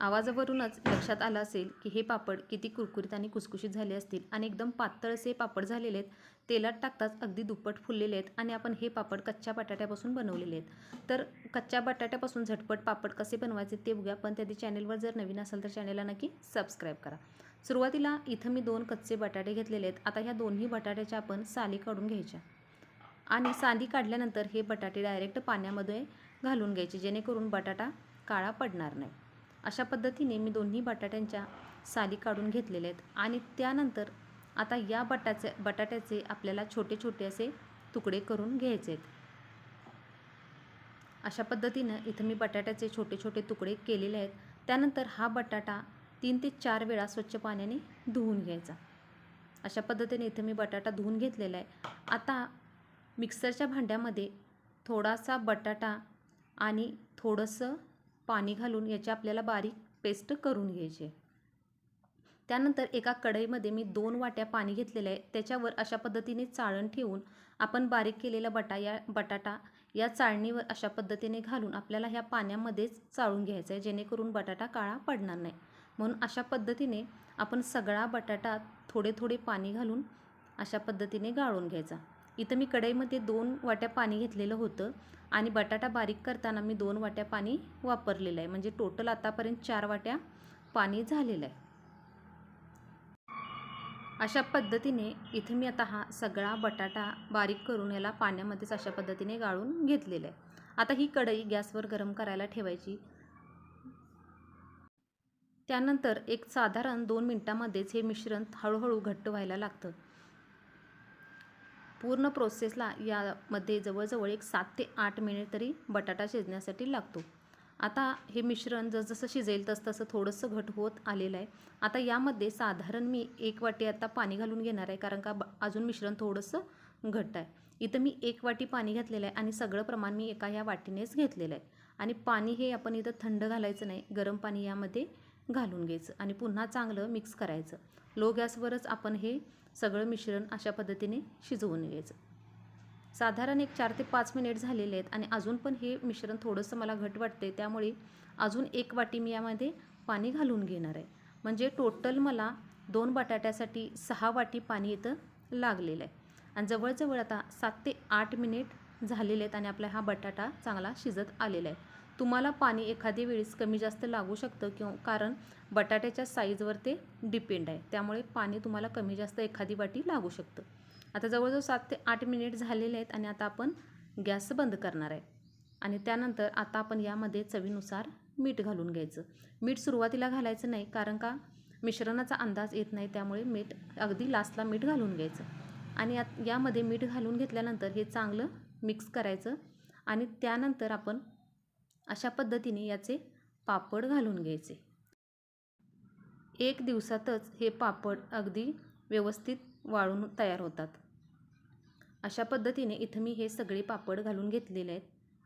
आवाजावरूनच लक्षात आलं असेल की हे पापड किती कुरकुरीत आणि कुसकुशीत झाले असतील आणि एकदम पातळसे पापड झालेले आहेत. तेलात टाकताच अगदी दुप्पट फुललेले आहेत आणि आपण हे पापड कच्च्या बटाट्यापासून बनवलेले आहेत. तर कच्च्या बटाट्यापासून झटपट पापड कसे बनवायचे ते बघूया पण त्याआधी चॅनेलवर जर नवीन असाल तर चॅनेलला नक्की सबस्क्राईब करा. सुरुवातीला इथं मी दोन कच्चे बटाटे घेतलेले आहेत. आता ह्या दोन्ही बटाट्याच्या आपण साली काढून घ्यायच्या. आणि साली काढल्यानंतर हे बटाटे डायरेक्ट पाण्यामध्ये घालून घ्यायचे जेणेकरून बटाटा काळा पडणार नाही. अशा पद्धतीने मी दोन्ही बटाट्यांच्या साली काढून घेतलेल्या आहेत. आणि त्यानंतर आता या बटाचे बटाट्याचे आपल्याला छोटे छोटे असे तुकडे करून घ्यायचे आहेत. अशा पद्धतीनं इथं मी बटाट्याचे छोटे छोटे तुकडे केलेले आहेत. त्यानंतर हा बटाटा तीन ते चार वेळा स्वच्छ पाण्याने धुवून घ्यायचा. अशा पद्धतीने इथं मी बटाटा धुवून घेतलेला आहे. आता मिक्सरच्या भांड्यामध्ये थोडासा बटाटा आणि थोडंसं पाणी घालून याची आपल्याला बारीक पेस्ट करून घ्यायची. त्यानंतर एका कढईमध्ये मी दोन वाट्या पाणी घेतलेलं आहे. त्याच्यावर अशा पद्धतीने चाळण ठेवून आपण बारीक केलेला बटा या बटाटा या चाळणीवर अशा पद्धतीने घालून आपल्याला ह्या पाण्यामध्येच चाळून घ्यायचं आहे. जेणेकरून बटाटा काळा पडणार नाही. म्हणून अशा पद्धतीने आपण सगळा बटाटा थोडे थोडे पाणी घालून अशा पद्धतीने गाळून घ्यायचा. इथं मी कढईमध्ये दोन वाट्या पाणी घेतलेलं होतं आणि बटाटा बारीक करताना मी दोन वाट्या पाणी वापरलेलं आहे. म्हणजे टोटल आतापर्यंत चार वाट्या पाणी झालेलं आहे. अशा पद्धतीने इथे मी आता हा सगळा बटाटा बारीक करून याला पाण्यामध्येच अशा पद्धतीने गाळून घेतलेला आहे. आता ही कढई गॅसवर गरम करायला ठेवायची. त्यानंतर एक साधारण दोन मिनटामध्येच हे मिश्रण हळूहळू घट्ट व्हायला लागतं. पूर्ण प्रोसेसला यामध्ये जवळजवळ एक सात ते आठ मिनिट तरी बटाटा शिजण्यासाठी लागतो. आता हे मिश्रण जसजसं शिजेल तसतसं थोडंसं घट होत आलेलं आहे. आता यामध्ये साधारण मी एक वाटी आता पाणी घालून घेणार आहे कारण का ब अजून मिश्रण थोडंसं घट्ट आहे. इथं मी एक वाटी पाणी घातलेलं आहे आणि सगळं प्रमाण मी एका ह्या वाटीनेच घेतलेलं आहे. आणि पाणी हे आपण इथं थंड घालायचं नाही गरम पाणी यामध्ये घालून घ्यायचं आणि पुन्हा चांगलं मिक्स करायचं. लो गॅसवरच आपण हे सगळं मिश्रण अशा पद्धतीने शिजवून घ्यायचं. साधारण एक चार ते पाच मिनिट झालेले आहेत आणि अजून पण हे मिश्रण थोडंसं मला घट वाटते त्यामुळे अजून एक वाटी मी यामध्ये पाणी घालून घेणार आहे. म्हणजे टोटल मला दोन बटाट्यासाठी सहा वाटी पाणी इथं लागलेलं आहे. आणि जवळजवळ आता सात ते आठ मिनिट झालेले आहेत आणि आपला हा बटाटा चांगला शिजत आलेला आहे. तुम्हाला पाणी एखादी वेळेस कमी जास्त लागू शकतं किंवा कारण बटाट्याच्या साईजवर ते डिपेंड आहे. त्यामुळे पाणी तुम्हाला कमी जास्त एखादी वाटी लागू शकतं. आता जवळजवळ सात ते आठ मिनिट झालेले आहेत आणि आता आपण गॅस बंद करणार आहे. आणि त्यानंतर आता आपण यामध्ये चवीनुसार मीठ घालून घ्यायचं. मीठ सुरुवातीला घालायचं नाही कारण का? मिश्रणाचा अंदाज येत नाही त्यामुळे मीठ अगदी लास्टला मीठ घालून घ्यायचं. आणि यात यामध्ये मीठ घालून घेतल्यानंतर हे चांगलं मिक्स करायचं. आणि त्यानंतर आपण अशा पद्धतीने याचे पापड घालून घ्यायचे. एक दिवसातच हे पापड अगदी व्यवस्थित वाळून तयार होतात. अशा पद्धतीने इथं मी हे सगळे पापड घालून घेतलेले आहेत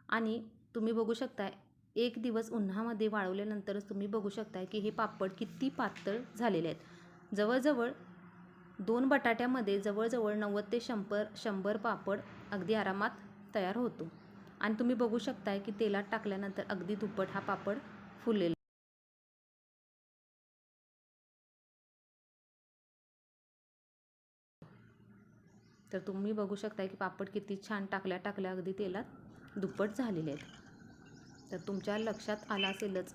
आणि तुम्ही बघू शकता एक दिवस उन्हामध्ये वाळवल्यानंतरच तुम्ही बघू शकता की हे पापड किती पातळ झालेले आहेत. जवळजवळ दोन बटाट्यामध्ये जवळजवळ नव्वद ते शंभर शंभर पापड अगदी आरामात तयार होतो. आणि तुम्ही बघू शकताय की तेलात टाकल्यानंतर अगदी दुप्पट हा पापड फुलेल. तर तुम्ही बघू शकताय की पापड किती छान टाकल्या टाकल्या अगदी तेलात दुप्पट झालेले आहेत. तर तुमच्या लक्षात आलं असेलच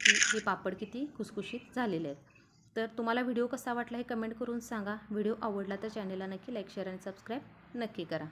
की हे पापड किती खुसखुशीत झालेले आहेत. तर तुम्हाला व्हिडिओ कसा वाटला हे कमेंट करून सांगा. व्हिडिओ आवडला तर चॅनेलला नक्की लाईक शेअर आणि सबस्क्राईब नक्की करा.